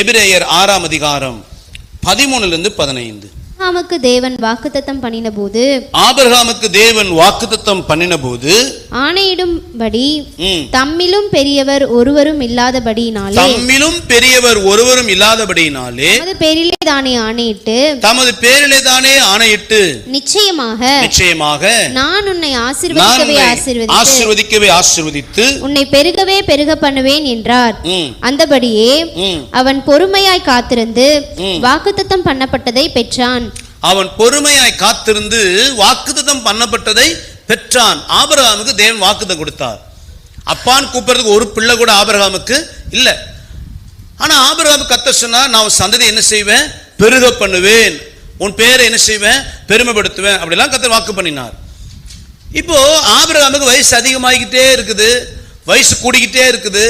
எபிரேயர் ஆறாம் அதிகாரம் பதிமூணுலேருந்து பதினைந்து. ஆமுக்கு தேவன் வாக்குத்தத்தம் பண்ணின போது ஆபிரகாமுக்கு தேவன் வாக்குத்தத்தம் பண்ணின போது ஆணையிடும்படி தம்மிலும் பெரியவர் ஒருவரும் இல்லாதபடியினாலே தம்மிலும் பெரியவர் ஒருவரும் இல்லாதபடியினாலே அது பேரிலே தானே ஆணையிட்டு தமது பேரிலே தானே ஆணையிட்டு நிச்சயமாக நிச்சயமாக நான் உன்னை ஆசீர்வதிக்கவே ஆசீர்வதித்து ஆசீர்வதிக்கவே ஆசீர்வதித்து உன்னை பெருகவே பெருக பண்ணுவேன் என்றார். அந்தபடியே. அவன் பொறுமையாய் காத்திருந்து வாக்குத்தத்தம் பண்ணப்பட்டதை பெற்றான். அவன் பொறுமையாய் காத்திருந்து வாக்குத்தம் பண்ணப்பட்டதை பெற்றான். ஆபரகாமுக்கு தேவன் வாக்குத்தம் கொடுத்தார். அப்பான்னு கூப்பிடுறதுக்கு ஒரு பிள்ளை கூட ஆபரகாமுக்கு இல்லை. ஆனா ஆபிரகாமுக்கு கத்த சொன்னா நான் உன் சந்ததி என்ன செய்வேன்? பெருக பண்ணுவேன். உன் பேரை என்ன செய்வேன்? பெருமைப்படுத்துவேன். அப்படிலாம் கத்தர் வாக்கு பண்ணினார். இப்போ ஆபரகாமுக்கு வயசு அதிகமாகிக்கிட்டே இருக்குது. வயசு கூடிக்கிட்டே இருக்குது.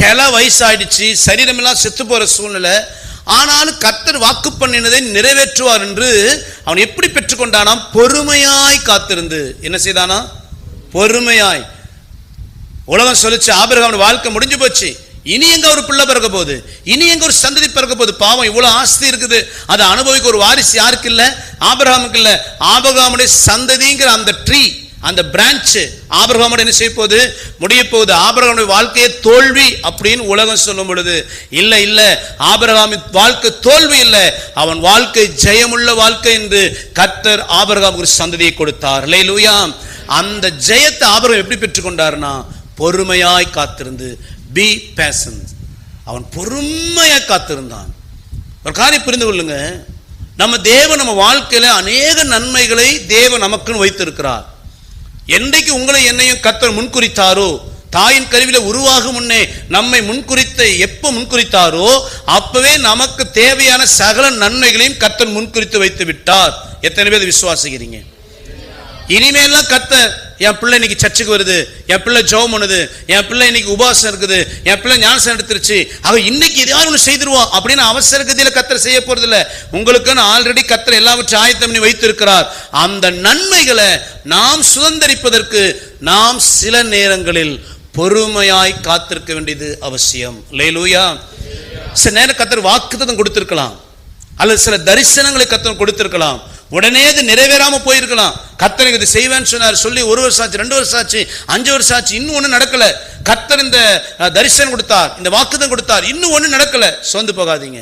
கிள வயசாயிடுச்சு. சரீரமெல்லாம் செத்து போற சூழ்நிலை. ஆனாலும் கர்த்தர் வாக்கு பண்ணினதை நிறைவேற்றுவார் என்று அவன் எப்படி பெற்றுக்கொண்டானாம்? பொறுமையாய் காத்திருந்து. என்ன செய்தானா? பொறுமையாய். உலகம் சொல்லிச்சு ஆபிரகாம் வாழ்க்கை முடிஞ்சு போச்சு. இனி எங்க ஒரு பிள்ளை பிறக்க போகுது? இனி எங்க ஒரு சந்ததி பிறக்க போகுது? பாவம் இவ்வளவு ஆஸ்தி இருக்குது. அதை அனுபவிக்க ஒரு வாரிசு யாருக்கு இல்ல ஆபிரகாமுக்கு இல்ல. ஆபிரகாமுடைய சந்ததிங்கிற அந்த ட்ரீ அந்த பிரான்ச்சு ஆபிரகாமோட என்ன செய்ய போகுது முடிய போகுது ஆபரகமுடைய வாழ்க்கையே தோல்வி அப்படின்னு உலகம் சொல்லும் பொழுது இல்லை இல்லை ஆபரகாமின் வாழ்க்கை தோல்வி இல்லை. அவன் வாழ்க்கை ஜெயமுள்ள வாழ்க்கை என்று கத்தர் ஆபிரகாமுக்கு ஒரு சந்ததியை கொடுத்தார். லேலூயா அந்த ஜெயத்தை ஆபரகம் எப்படி பெற்றுக்கொண்டார்னா பொறுமையாய் காத்திருந்து பி பேசன்ஸ் அவன் பொறுமையாக காத்திருந்தான். ஒரு காரியம் புரிந்து கொள்ளுங்க. நம்ம தேவன் நம்ம வாழ்க்கையில அநேக நன்மைகளை தேவன் நமக்குன்னு வைத்திருக்கிறார். என்றைக்கு உங்களை என்னையும் கத்தர் முன்குறித்தாரோ தாயின் கருவில உருவாகும் முன்னே நம்மை முன்குறித்த எப்ப முன்குறித்தாரோ அப்பவே நமக்கு தேவையான சகல நன்மைகளையும் கத்தன் முன்குறித்து வைத்து விட்டார். எத்தனை பேர் விசுவாசிக்கிறீங்க? இனிமேலாம் கத்தர் என் பிள்ளை இன்னைக்கு சர்ச்சுக்கு வருது என் பிள்ளை ஜெபம் பண்ணுது என் பிள்ளை இன்னைக்கு உபவாசம் இருக்குது என் பிள்ளை ஞானசம் எடுத்துருச்சு. அவ இன்னைக்கு எதையாவது ஒன்று செய்திருவான் அப்படின்னு அவசர கதியில் கத்திர செய்ய போறது இல்லை உங்களுக்குன்னு ஆல்ரெடி கத்திர எல்லாவற்றையும் ஆயத்தம் பண்ணி வைத்திருக்கிறார். அந்த நன்மைகளை நாம் சுதந்தரிப்பதற்கு நாம் சில நேரங்களில் பொறுமையாய் காத்திருக்க வேண்டியது அவசியம். லேலூயா சில நேரம் கத்தர் வாக்குத்தான் கொடுத்திருக்கலாம். அல்லது சில தரிசனங்களை கத்தர் கொடுத்திருக்கலாம். உடனே அது நிறைவேறாம போயிருக்கலாம். கத்தர் இது செய்வேன்னு சொன்னார். சொல்லி ஒரு வருஷம் ஆச்சு ரெண்டு வருஷம் ஆச்சு அஞ்சு வருஷம் ஆச்சு இன்னும் ஒன்றும் நடக்கல. கத்தர் இந்த தரிசனம் கொடுத்தார் இந்த வாக்குதம் கொடுத்தார் இன்னும் ஒன்றும் நடக்கல. சோர்ந்து போகாதீங்க.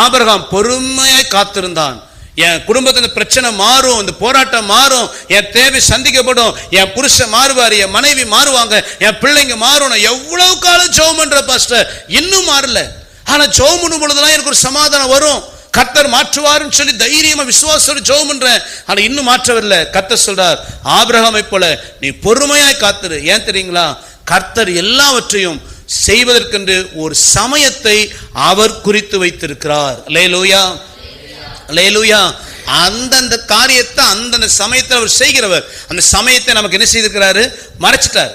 ஆபரகாம் பொறுமையாய் காத்திருந்தான். என் குடும்பத்தில் பிரச்சனை மாறும் இந்த போராட்டம் மாறும் என் தேவை சந்திக்கப்படும் என் புருஷன் மாறுவார் என் மனைவி மாறுவாங்க என் பிள்ளைங்க மாறும். நான் எவ்வளவு காலம் ஜோம் பண்ற பாஸ்டர்? இன்னும் மாறல. ஆனா ஜோம் பண்ணும் பொழுதுலாம் எனக்கு ஒரு சமாதானம் வரும். கர்த்தர் மாற்றுவாருன்னு சொல்லி தைரியமா விசுவாசோட ஜோம் பண்றேன். ஆனா இன்னும் மாற்றவில்லை. கர்த்தர் சொல்றார் ஆபிரகாமை போல நீ பொறுமையாய் காத்துரு. ஏன் தெரியுங்களா? கர்த்தர் எல்லாவற்றையும் செய்வதற்கென்று ஒரு சமயத்தை அவர் குறித்து வைத்திருக்கிறார். லேலூயா லேலூயா அந்தந்த காரியத்தை அந்தந்த சமயத்தில் அவர் செய்கிறவர். அந்த சமயத்தை நமக்கு என்ன செய்திருக்கிறாரு? மறைச்சிட்டார்.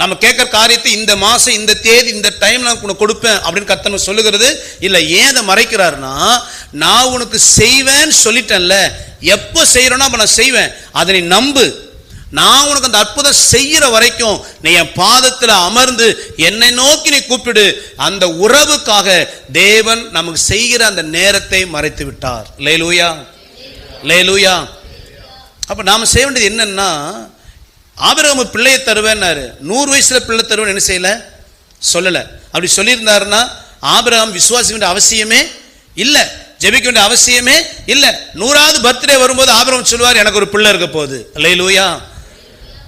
நம்ம கேட்குற காரியத்தை இந்த மாதம் இந்த தேதி இந்த டைம் நான் உனக்கு கொடுப்பேன் அப்படின்னு கத்தனை சொல்லுகிறது. இல்லை ஏன் அதை மறைக்கிறாருன்னா நான் உனக்கு செய்வேன்னு சொல்லிட்டேன்ல. எப்போ செய்கிறேனோ அப்போ நான் செய்வேன். அதை நீ நம்பு. நான் உனக்கு அந்த அற்புதம் செய்கிற வரைக்கும் நீ என் பாதத்தில் அமர்ந்து என்னை நோக்கி நீ கூப்பிடு. அந்த உறவுக்காக தேவன் நமக்கு செய்கிற அந்த நேரத்தை மறைத்து விட்டார். லேலூயா லேலூயா அப்போ நாம் செய்ய வேண்டியது என்னன்னா ஆபிரகம் பிள்ளையை தருவேன்னாரு. நூறு வயசுல பிள்ளை தருவேன் என்ன செய்யல? சொல்லலை. அப்படி சொல்லியிருந்தாருன்னா ஆபிரகம் விசுவாசிக்க வேண்டிய அவசியமே இல்லை. ஜெபிக்க வேண்டிய அவசியமே இல்லை. நூறாவது பர்த்டே வரும்போது ஆபிரகாம் சொல்லுவார் எனக்கு ஒரு பிள்ளை இருக்க போகுது. லேலூயா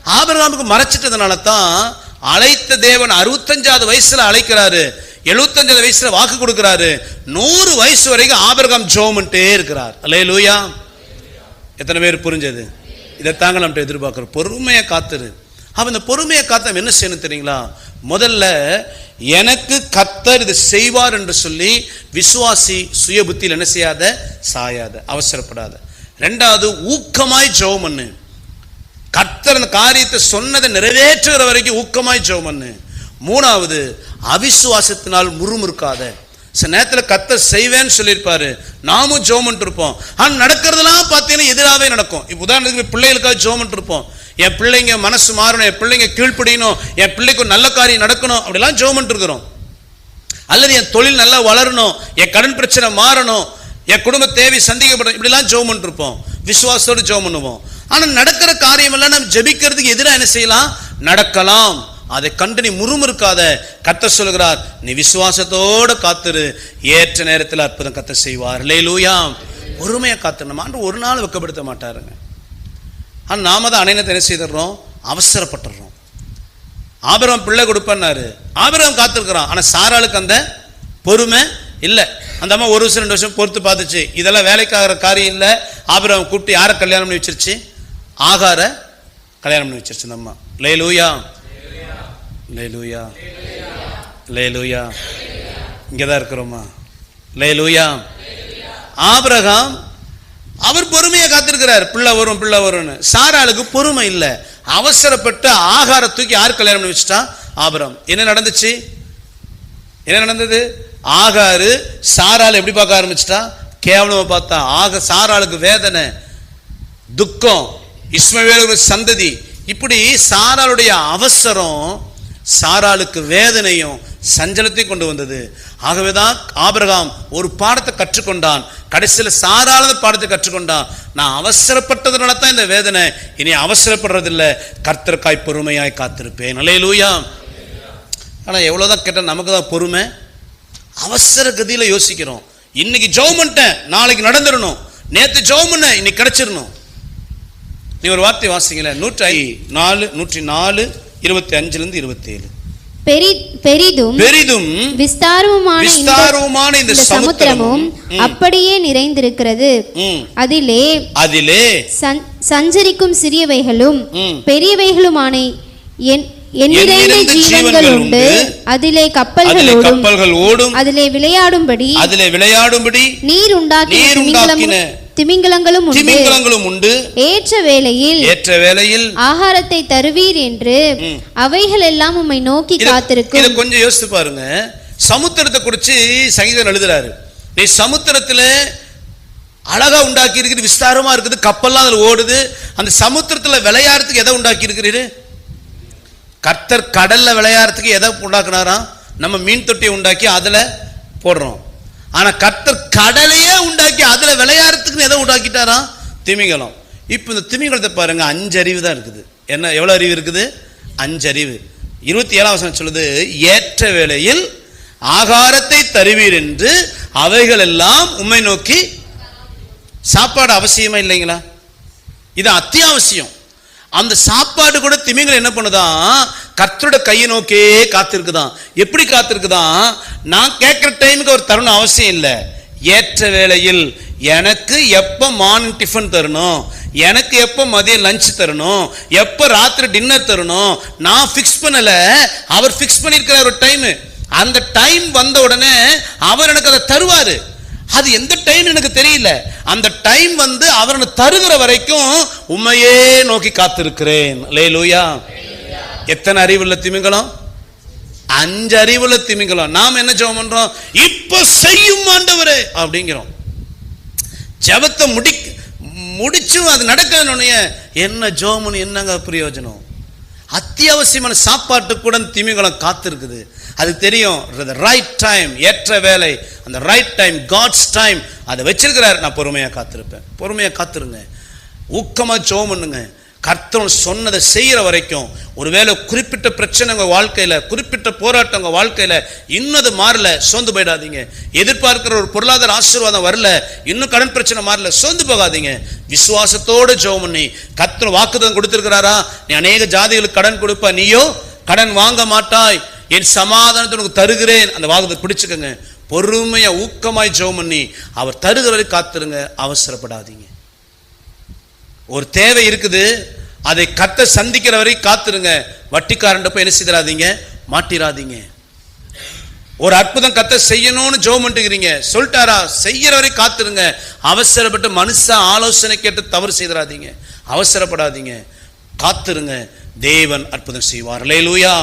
ஆபிரகாமுக்கு மறைச்சிட்டதுனால தான் அழைத்த தேவன் அறுபத்தஞ்சாவது வயசுல அழைக்கிறாரு. எழுபத்தஞ்சாவது வயசுல வாக்கு கொடுக்கிறாரு. நூறு வயசு வரைக்கும் ஆபரகாம் ஜோம்ன்ட்டே இருக்கிறார். அல்லேலூயா. எத்தனை பேர் புரிஞ்சது? இதைத்தாங்க நம்மகிட்ட எதிர்பார்க்குறோம். பொறுமையை காத்துரு. அவன் இந்த பொறுமையை காத்த என்ன செய்யணும் தெரியுங்களா? முதல்ல எனக்கு கத்தர் இது செய்வார் என்று சொல்லி விசுவாசி சுய புத்தியில் என்ன செய்யாத? சாயாத. அவசரப்படாத. ரெண்டாவது ஊக்கமாய் ஜெபம் பண்ணு. கர்த்தர் அந்த காரியத்தை சொன்னதை நிறைவேற்றுகிற வரைக்கும் ஊக்கமாய் ஜெபம் பண்ணு. மூணாவது அவிசுவாசத்தினால் முறுமுறுக்காத. சில நேரத்தில் கத்த செய்வேன்னு சொல்லியிருப்பாரு. நாமும் ஜோமன்ட்டு இருப்போம். ஆனால் நடக்கிறதெல்லாம் பார்த்தீங்கன்னா எதிராகவே நடக்கும். இப்போ உதாரணத்துக்கு பிள்ளைகளுக்காக ஜோமன்ட்டு இருப்போம். என் பிள்ளைங்க மனசு மாறணும் என் பிள்ளைங்க கீழ்ப்படியணும் என் பிள்ளைக்கு நல்ல காரியம் நடக்கணும் அப்படிலாம் ஜோமன்ட்டு இருக்கிறோம். அல்லது என் தொழில் நல்லா வளரணும் என் கடன் பிரச்சனை மாறணும் என் குடும்ப தேவை சந்திக்கப்படணும் இப்படிலாம் ஜோமன்ட்டு பண்ணிருப்போம் விசுவாசத்தோடு ஜோம் பண்ணுவோம் ஆனால் நடக்கிற காரியமெல்லாம் நம்ம ஜெபிக்கிறதுக்கு எதிராக என்ன செய்யலாம்? நடக்கலாம். அதை கண்டு நீ முறுமுறுக்காத. கத்த சொல்கிறார் நீ விசுவாசத்தோடு காத்துரு. ஏற்ற நேரத்தில் அற்புதம் கத்த செய்வார். லேலூயா லூயா காத்துணும் ஆண்டு ஒரு நாள் வெக்கப்படுத்த மாட்டாருங்க. ஆனால் நாம தான் அனைனத்தை என்ன செய்துடுறோம்? அவசரப்பட்டுடுறோம். ஆபிரகாம் பிள்ளை கொடுப்பேன்னாரு. ஆபிரகாம் காத்திருக்கிறான். ஆனால் சாராளுக்கு அந்த பொறுமை இல்லை. அந்த அம்மா ஒரு வருஷம் ரெண்டு வருஷம் பொறுத்து பார்த்துச்சு. இதெல்லாம் வேலைக்காகிற காரியம் இல்லை. ஆபிரகாம் கூப்பிட்டு யாரை கல்யாணம் பண்ணி வச்சிருச்சு? ஆகார கல்யாணம் பண்ணி வச்சிருச்சு அந்த அம்மா. லே லூயா லே லூயா லே லூயா இங்கே தான் இருக்கிறோமா? லே லூயா ஆபிரகாம் அவர் பொறுமையை காத்திருக்கிறார். பிள்ளை வரும் பிள்ளை வரும்னு. சாராளுக்கு பொறுமை இல்லை. அவசரப்பட்டு ஆகார தூக்கி யார் கல்யாணம் பண்ணி வச்சுட்டா? ஆபிரகாம். என்ன நடந்துச்சு? என்ன நடந்தது? ஆகாரு சாராள் எப்படி பார்க்க ஆரம்பிச்சிட்டா? கேவலமா பார்த்தா. ஆக சாராளுக்கு வேதனை துக்கம் இஸ்மவேலுடைய சந்ததி. இப்படி சாராளுடைய அவசரம் சாராளுக்கு வேதனையும் சஞ்சலத்தையும் கொண்டு வந்தது. ஆகவேதான் ஆபிரகாம் ஒரு பாடத்தை கற்றுக்கொண்டான். கடைசியில் சாராளத பாடத்தை கற்றுக்கொண்டான். நான் அவசரப்பட்டதுனால தான் இந்த வேதனை. இனி அவசரப்படுறதில்லை. கர்த்தர்காய் பொறுமையாய் காத்திருப்பேன். நல்லே லூயா ஆனால் எவ்வளோதான் கேட்டால் நமக்கு தான் பொறுமை. அவசர கதியில் யோசிக்கிறோம். இன்னைக்கு ஜெபம் பண்ணிட்டேன். நாளைக்கு நடந்துடணும். நேற்று ஜெபம் பண்ண இன்னைக்கு கிடச்சிடணும். நீ ஒரு வார்த்தை வாசிங்களேன். நூற்றி நாலு நூற்றி நாலு இருபத்தி அஞ்சுல இருந்து இருபத்தி ஏழு பெரி பெரிதும் பெரிதும் விஸ்தாரமுமான விஸ்தாரமான இந்த சமுத்திரமும் அப்படியே நிறைந்திருக்கிறது. அதிலே அதிலே சஞ்- சஞ்சரிக்கும் சிறியவைகளும். பெரியவைகளுமான ஜீவன்கள் உண்டு. அதிலே கப்பல்கள் அதிலே ஓடும். அதிலே விளையாடும்படி அதிலே விளையாடும்படி நீர் உண்டாக்கின திமிங்கலங்களும் உண்டு. திமிங்கலங்களும் உண்டு. ஏற்ற வேளையில் ஏற்ற வேளையில் ஆகாரத்தை தருவீர் என்று. அவைகள் எல்லாம் உம்மை நோக்கி இத- இத காத்திருக்கும் கொஞ்சம் யோசித்து பாருங்க. சமுத்திரத்தை குறிச்சு சங்கீதம் எழுதுறாரு. நீ சமுத்திரத்துல அழகா உண்டாக்கி இருக்குது விஸ்தாரமா இருக்குது கப்பல்லாம் அதுல ஓடுது. அந்த சமுத்திரத்துல விளையாடுறதுக்கு எதை உண்டாக்கி இருக்கிறீரு கர்த்தர் கடல்ல விளையாடுறதுக்கு எதை உண்டாக்குனாராம்? நம்ம மீன் தொட்டியை உண்டாக்கி அதுல போடுறோம். ஆனா கர்த்தர் கடலையே உண்டாக்கி அதுல விளையாடுறதுக்குன்னு எதை உண்டாக்கிட்டாரா? திமிங்கலம். இப்போ இந்த திமிங்கலத்தை பாருங்க அஞ்சு அறிவு தான் இருக்குது. என்ன எவ்வளவு அறிவு இருக்குது? அஞ்சு அறிவு. இருபத்தி ஏழாம் வசனம் சொல்லுது ஏற்ற வேளையில் ஆகாரத்தை தருவீர் என்று அவைகள் எல்லாம் உண்மை நோக்கி சாப்பாடு அவசியமா இல்லைங்களா? இது அத்தியாவசியம். அந்த சாப்பாடு கூட திமிங்கலம் என்ன பண்ணுதான் கர்த்தரோட கையை நோக்கியே காத்திருக்குதான். எப்படி காத்திருக்குதான்? நான் கேட்குற டைமுக்கு ஒரு தருணம் அவசியம் இல்லை. ஏற்ற வேளையில் எனக்கு எப்போ மார்னிங் டிஃபன் தரணும்? எனக்கு எப்போ மதியம் லஞ்ச் தரணும்? எப்போ ராத்திரி டின்னர் தரணும்? நான் ஃபிக்ஸ் பண்ணலை. அவர் ஃபிக்ஸ் பண்ணியிருக்கிற ஒரு டைம் அந்த டைம் வந்த உடனே அவர் எனக்கு அதை தருவார். அது எந்த டைம் எனக்கு தெரியல. அந்த டைம் வந்து அவர் தருகிற வரைக்கும் உண்மையே நோக்கி காத்திருக்கிறேன். லேலூயா எத்தனை அறிவுள்ள திமிங்கலம்? அஞ்சு அறிவுல திமிங்கலம். நாம் என்ன ஜெபம் பண்றோம்? இப்ப செய்யும் ஆண்டவரே அப்படிங்கிறோம். ஜெபத்தை முடி முடிச்சும் அது நடக்கணும்னு என்ன ஜோமன் என்னங்க பிரயோஜனம்? அத்தியாவசியமான சாப்பாட்டு கூட திமிங்கலம் காத்திருக்குது. அது தெரியும் ரைட் டைம் ஏற்ற வேலை அந்த ரைட் டைம் காட்ஸ் டைம் அதை வச்சிருக்கிறார் நான் பொறுமையாக காத்திருப்பேன். பொறுமையாக காத்திருங்க. ஊக்கமாக ஜோம் பண்ணுங்க. கர்த்தர் சொன்னதை செய்கிற வரைக்கும் ஒருவேளை குறிப்பிட்ட பிரச்சனை உங்கள் வாழ்க்கையில் குறிப்பிட்ட போராட்டம் உங்கள் வாழ்க்கையில் இன்னும் அது மாறல சோர்ந்து போயிடாதீங்க. எதிர்பார்க்கிற ஒரு பொருளாதார ஆசீர்வாதம் வரல இன்னும் கடன் பிரச்சனை மாறல சோர்ந்து போகாதீங்க. விசுவாசத்தோடு ஜெபம் பண்ணி கர்த்தர் வாக்குதம் கொடுத்துருக்கிறாரா? நீ அநேக ஜாதிகளுக்கு கடன் கொடுப்ப நீயோ? கடன் வாங்க மாட்டாய். என் சமாதானத்தை உனக்கு தருகிறேன். அந்த வாக்குதத்தை பிடிச்சிக்கோங்க. பொறுமையாக ஊக்கமாய் ஜெபம் பண்ணி அவர் தருகிற வரை காத்துருங்க அவசரப்படாதீங்க. ஒரு தேவை இருக்குது அதை கத்த சந்திக்கிற வரை காத்துருங்க. வட்டிக்காரன் போய் என்ன செய்திடாதீங்க? மாட்டிராதீங்க. ஒரு அற்புதம் கத்த செய்யணும்னு ஜோம் பண்ணிட்டுக்கிறீங்க சொல்லிட்டாரா? செய்யற வரை காத்துருங்க. அவசரப்பட்டு மனுஷன் ஆலோசனை கேட்டு தவறு செய்திடாதீங்க. அவசரப்படாதீங்க. காத்துருங்க. தேவன் அற்புதம் செய்வார். லேலூயா